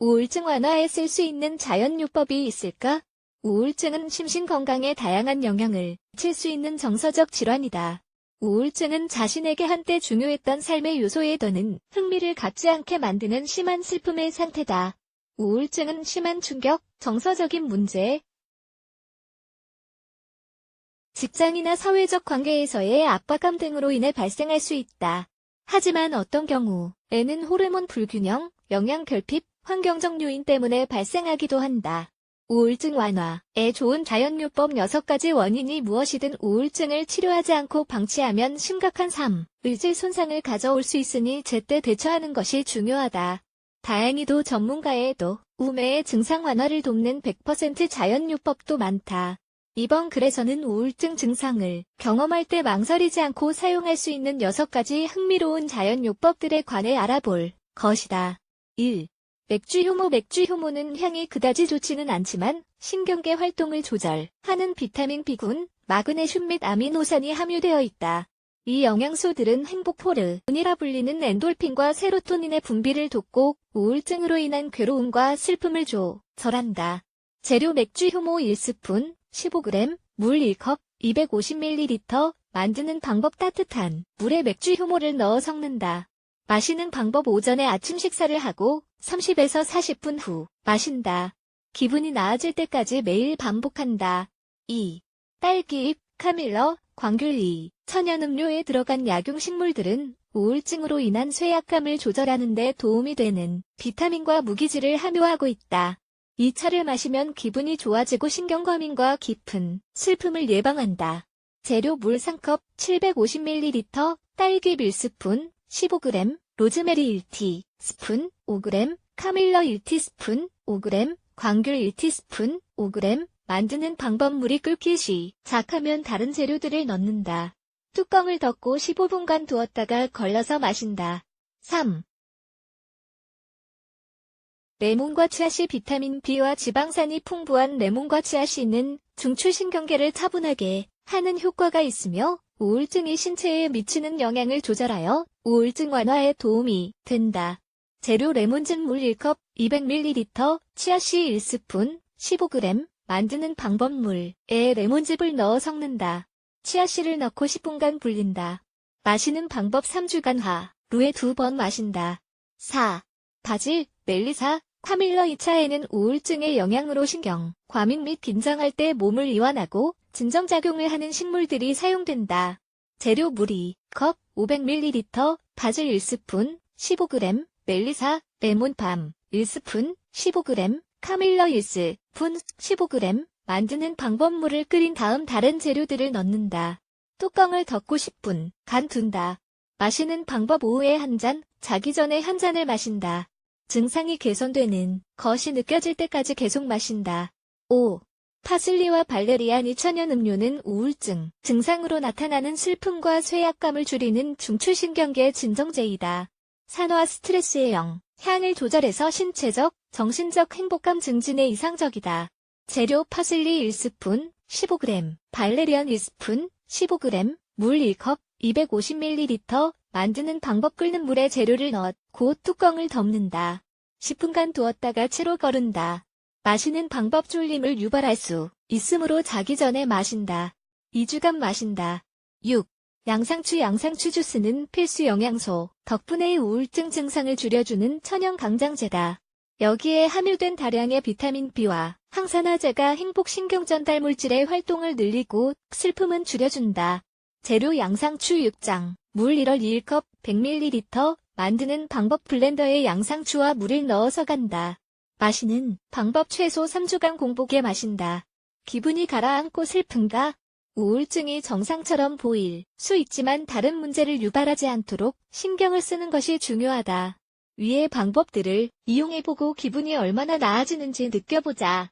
우울증 완화에 쓸 수 있는 자연요법이 있을까? 우울증은 심신 건강에 다양한 영향을 미칠 수 있는 정서적 질환이다. 우울증은 자신에게 한때 중요했던 삶의 요소에 더는 흥미를 갖지 않게 만드는 심한 슬픔의 상태다. 우울증은 심한 충격, 정서적인 문제, 직장이나 사회적 관계에서의 압박감 등으로 인해 발생할 수 있다. 하지만 어떤 경우에는 호르몬 불균형, 영양 결핍, 환경적 요인 때문에 발생하기도 한다. 우울증 완화에 좋은 자연요법 6가지 원인이 무엇이든 우울증을 치료하지 않고 방치하면 심각한 삶, 의질 손상을 가져올 수 있으니 제때 대처하는 것이 중요하다. 다행히도 전문가에도 우매의 증상 완화를 돕는 100% 자연요법도 많다. 이번 글에서는 우울증 증상을 경험할 때 망설이지 않고 사용할 수 있는 6가지 흥미로운 자연요법들에 관해 알아볼 것이다. 1. 맥주 효모 맥주 효모는 향이 그다지 좋지는 않지만 신경계 활동을 조절하는 비타민 B군, 마그네슘 및 아미노산이 함유되어 있다. 이 영양소들은 행복 호르몬이라 불리는 엔돌핀과 세로토닌의 분비를 돕고 우울증으로 인한 괴로움과 슬픔을 조절한다. 재료 맥주 효모 1스푼, 15g, 물 1컵, 250ml, 만드는 방법 따뜻한 물에 맥주 효모를 넣어 섞는다. 마시는 방법 오전에 아침 식사를 하고 30에서 40분 후 마신다. 기분이 나아질 때까지 매일 반복한다. 2. 딸기잎, 카밀러, 광귤리, 천연음료에 들어간 약용식물들은 우울증으로 인한 쇠약감을 조절하는 데 도움이 되는 비타민과 무기질을 함유하고 있다. 이 차를 마시면 기분이 좋아지고 신경과민과 깊은 슬픔을 예방한다. 재료 물 3컵 750ml, 딸기 밀스푼 15g, 로즈메리 1티 스푼 5g, 카밀러 1티스푼 5g, 광귤 1티스푼 5g, 만드는 방법 물이 끓기 시 작하면 다른 재료들을 넣는다. 뚜껑을 덮고 15분간 두었다가 걸러서 마신다. 3. 레몬과 치아씨 비타민 B와 지방산이 풍부한 레몬과 치아씨는 중추신경계를 차분하게 하는 효과가 있으며 우울증이 신체에 미치는 영향을 조절하여 우울증 완화에 도움이 된다. 재료 레몬즙 물 1컵 200ml, 치아씨 1스푼, 15g, 만드는 방법 물에 레몬즙을 넣어 섞는다. 치아씨를 넣고 10분간 불린다. 마시는 방법 3주간 하 루에 2번 마신다. 4. 바질, 멜리사, 카밀러 2차에는 우울증의 영향으로 신경, 과민 및 긴장할 때 몸을 이완하고 진정작용을 하는 식물들이 사용된다. 재료 물 2컵 500ml, 바질 1스푼, 15g, 멜리사, 레몬 밤 1스푼, 15g, 카밀러 1스푼, 15g, 만드는 방법 물을 끓인 다음 다른 재료들을 넣는다. 뚜껑을 덮고 10분, 간 둔다. 마시는 방법 오후에 한 잔, 자기 전에 한 잔을 마신다. 증상이 개선되는 것이 느껴질 때까지 계속 마신다. 5. 파슬리와 발레리안 이천연 음료는 우울증 증상으로 나타나는 슬픔과 쇠약감을 줄이는 중추신경계 진정제이다. 산화 스트레스의 영, 향을 조절해서 신체적, 정신적 행복감 증진에 이상적이다. 재료 파슬리 1스푼, 15g, 발레리안 1스푼, 15g, 물 1컵, 250ml, 만드는 방법 끓는 물에 재료를 넣어 곧 뚜껑을 덮는다. 10분간 두었다가 채로 거른다. 마시는 방법 졸림을 유발할 수 있으므로 자기 전에 마신다. 2주간 마신다. 6. 양상추 양상추 주스는 필수 영양소 덕분에 우울증 증상을 줄여주는 천연 강장제다. 여기에 함유된 다량의 비타민 B와 항산화제가 행복신경 전달 물질의 활동을 늘리고 슬픔은 줄여준다. 재료 양상추 6장, 물 1월 2컵 100ml, 만드는 방법 블렌더에 양상추와 물을 넣어서 간다. 마시는 방법 최소 3주간 공복에 마신다. 기분이 가라앉고 슬픈가? 우울증이 정상처럼 보일 수 있지만 다른 문제를 유발하지 않도록 신경을 쓰는 것이 중요하다. 위의 방법들을 이용해보고 기분이 얼마나 나아지는지 느껴보자.